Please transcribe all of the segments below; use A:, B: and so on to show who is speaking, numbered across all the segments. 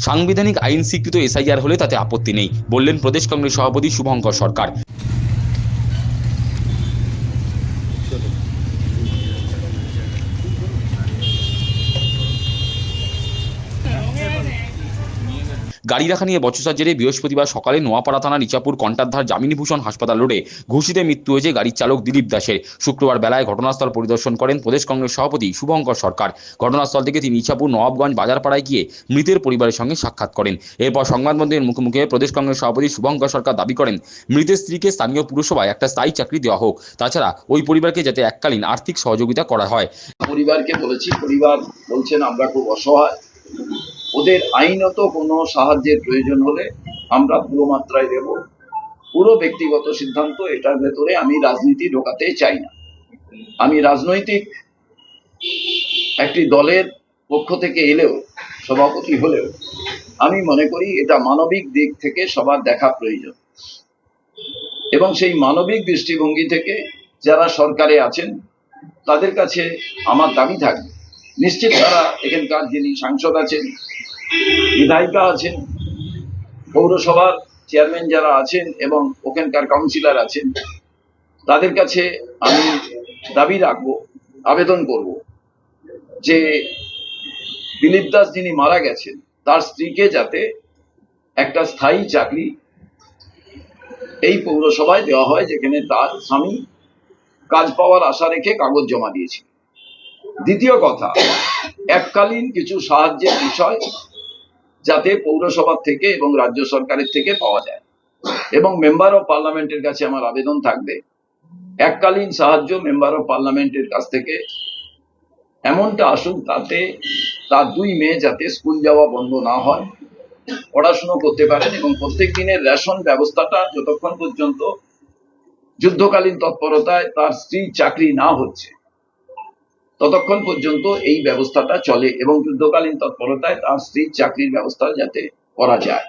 A: সাংবিধানিক আইন স্বীকৃত এসআইআর হলে তাতে আপত্তি নেই বললেন প্রদেশ কংগ্রেস সভাপতি শুভঙ্কর সরকার। গাড়ি রাখা নিয়ে বচসার জেরে বৃহস্পতিবার সকালে নোয়াপাড়া থানা নিচাপুর কন্টারধার যামিনীভূষণ হাসপাতাল রোডে ঘুষিতে মৃত্যু হয়েছে গাড়ির চালক দিলীপ দাসের। শুক্রবার বেলায় ঘটনাস্থল পরিদর্শন করেন প্রদেশ কংগ্রেস সভাপতি শুভঙ্কর সরকার। ঘটনাস্থল থেকে তিনি ইচাপুর নবাবগঞ্জ বাজারপাড়ায় গিয়ে মৃতের পরিবারের সঙ্গে সাক্ষাৎ করেন। এরপর সংবাদমাধ্যমের মুখোমুখি প্রদেশ কংগ্রেস সভাপতি শুভঙ্কর সরকার দাবি করেন, মৃতের স্ত্রীকে স্থানীয় পুরসভায় একটা স্থায়ী চাকরি দেওয়া হোক। তাছাড়া ওই পরিবারকে যাতে এককালীন আর্থিক সহযোগিতা করা হয়।
B: পরিবারকে বলেছি, পরিবার বলছেন, আমরা খুব অসহায়। ওদের আইনত কোনো সাহায্যের প্রয়োজন হলে আমরা পুরো মাত্রায় দেব। পুরো ব্যক্তিগত সিদ্ধান্ত এটার ভেতরে আমি রাজনীতি ঢোকাতে চাই না। আমি রাজনৈতিক একটি দলের পক্ষ থেকে এলেও, সভাপতি হলেও, আমি মনে করি এটা মানবিক দিক থেকে সবার দেখা প্রয়োজন। এবং সেই মানবিক দৃষ্টিভঙ্গি থেকে যারা সরকারে আছেন, তাদের কাছে আমার দাবি থাকবে। নিশ্চিত তারা এখানকার যিনি সাংসদ আছেন, বিধায়িকা আছেন, পৌরসভার চেয়ারম্যান যারা আছেন এবং ওখানকার কাউন্সিলর আছেন, তাদের কাছে আমি দাবি রাখব, আবেদন করব যে দিলীপ দাস যিনি মারা গেছেন, তার স্ত্রীকে যাতে একটা স্থায়ী চাকরি এই পৌরসভায় দেওয়া হয়, যেখানে তার স্বামী কাজ পাওয়ার আশা রেখে কাগজ জমা দিয়েছিল। দ্বিতীয় কথা, এককালীন কিছু সাহায্যের বিষয় যাতে পৌরসভা থেকে এবং রাজ্য সরকারের থেকে পাওয়া যায়। এবং মেম্বার অফ পার্লামেন্টের কাছে আমার আবেদন থাকবে, এককালীন সাহায্য মেম্বার অফ পার্লামেন্টের কাছ থেকে। এমনটা আসুক তাতে তার দুই মেয়ে যাতে স্কুল যাওয়া বন্ধ না হয়, পড়াশুনো করতে পারেন এবং প্রত্যেক দিনের রেশন ব্যবস্থাটা যতক্ষণ পর্যন্ত যুদ্ধকালীন তৎপরতায় তার স্ত্রী চাকরি না হচ্ছে। ততক্ষণ পর্যন্ত এই ব্যবস্থাটা চলে এবং যুদ্ধকালীন তৎপরতায় তার স্ত্রীর চাকরির ব্যবস্থা যাতে করা যায়।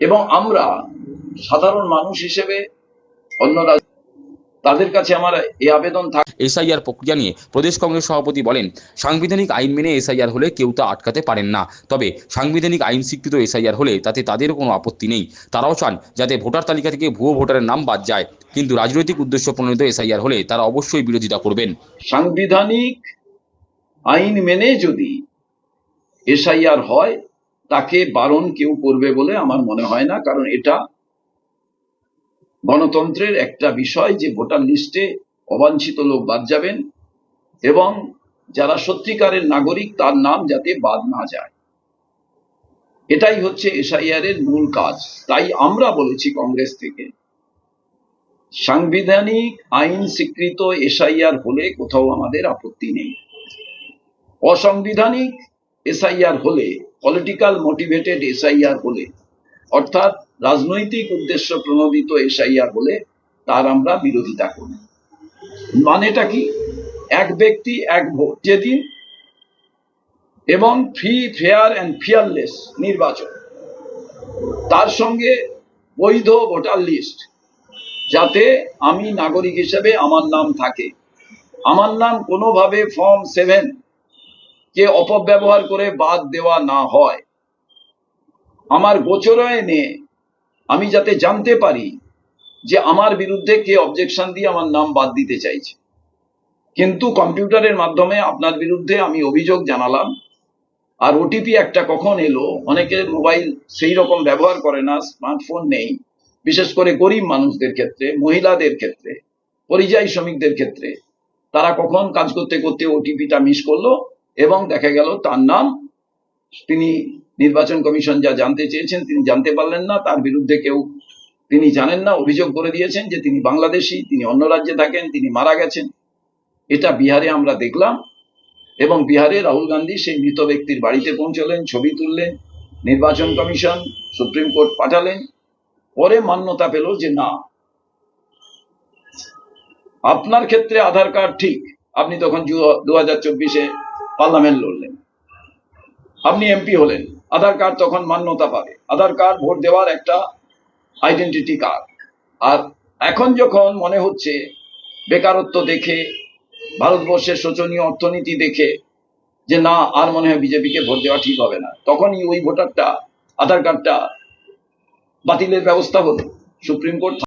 B: এবং আমরা সাধারণ মানুষ হিসেবে অন্যরা তাদের কাছে আমার এই আবেদন থাক
A: এসআইআর প্রক্রিয়া নিয়ে প্রদেশ কংগ্রেস সভাপতি বলেন সাংবিধানিক আইন মেনে এসআইআর হলে কেউ তা আটকাতে পারেন না। তবে সাংবিধানিক আইন স্বীকৃত এসআইআর হলে তাতে তাদেরও কোনো আপত্তি নেই। তারাও চান যাতে ভোটার তালিকা থেকে ভুয়ো ভোটারের নাম বাদ যায়। কিন্তু রাজনৈতিক উদ্দেশ্য প্রণোদিত এসআইআর হলে তারা অবশ্যই বিরোধিতা করবেন।
B: সাংবিধানিক আইন মেনে যদি এসআইআর হয় তাকে বারণ কেউ করবে বলে আমার মনে হয় না কারণ এটা গণতন্ত্রের একটা বিষয় যে ভোটার লিস্টে অবাঞ্ছিত লোক বাদ যাবেন এবং যারা সত্যিকারের নাগরিক তার নাম যাতে বাদ না যায়। এটাই হচ্ছে এসআইআর এর মূল কাজ। তাই আমরা বলেছি কংগ্রেস থেকে, সাংবিধানিক আইন স্বীকৃত এসআইআর হলে কোথাও আমাদের আপত্তি নেই। অসাংবিধানিক এসআইআর হলে পলিটিক্যাল মোটিভেটেড এসআইআর হলে, অর্থাৎ রাজনৈতিক উদ্দেশ্য প্রণোদিত এসআইআর বলে তার আমরা বিরোধিতা করি। মানেটা কি? এক ব্যক্তি, এক ভোট, যেদিন এবং ফ্রি ফেয়ার অ্যান্ড ফিয়ারলেস নির্বাচন। তার সঙ্গে বৈধ ভোটার লিস্ট, যাতে আমি নাগরিক হিসেবে আমার নাম থাকে। আমার নাম কোনোভাবে ফর্ম সেভেন কে অপব্যবহার করে বাদ দেওয়া না হয়। আমার গোচরে এনে আমি যাতে জানতে পারি যে আমার বিরুদ্ধে কে অবজেকশন দিয়ে আমার নাম বাদ দিতে চাইছে। কিন্তু কম্পিউটারের মাধ্যমে আপনার বিরুদ্ধে আমি অভিযোগ জানালাম, আর ওটিপি একটা কখন এলো, অনেকে মোবাইল সেই রকম ব্যবহার করে না, স্মার্টফোন নেই, বিশেষ করে গরিব মানুষদের ক্ষেত্রে, মহিলাদের ক্ষেত্রে, পরিযায়ী শ্রমিকদের ক্ষেত্রে। তারা কখন কাজ করতে করতে ওটিপিটা মিস করল, এবং দেখা গেল তার নাম তিনি নির্বাচন কমিশন যা জানতে চেয়েছেন তিনি জানতে পারলেন না, তার বিরুদ্ধে কেউ তিনি জানেন না, অভিযোগ করে দিয়েছেন যে তিনি বাংলাদেশি, তিনি অন্য রাজ্যে থাকেন, তিনি মারা গেছেন। এটা বিহারে আমরা দেখলাম এবং বিহারে রাহুল গান্ধী সেই মৃত ব্যক্তির বাড়িতে পৌঁছলেন, ছবি তুললেন, নির্বাচন কমিশন, সুপ্রিম কোর্ট পাঠালেন। পরে মান্যতা পেল যে না, আপনার ক্ষেত্রে আধার কার্ড ঠিক, আপনি তখন দু হাজার চব্বিশে পার্লামেন্ট লড়লেন। আপনি এমপি হলেন। আধার কার্ড তখন মান্যতা পাবে। আধার কার্ড ভোট দেওয়ার একটা আইডেন্টিটি কার্ড আর এখন যখন মনে হচ্ছে বেকারত্ব দেখে, ভারতবর্ষের শোচনীয় অর্থনীতি দেখে যে না, আর মনে হয় বিজেপিকে ভোট দেওয়া ঠিক হবে না, তখনই ওই ভোটারটা আধার কার্ডটা বাতিলের ব্যবস্থা হলো। Supreme court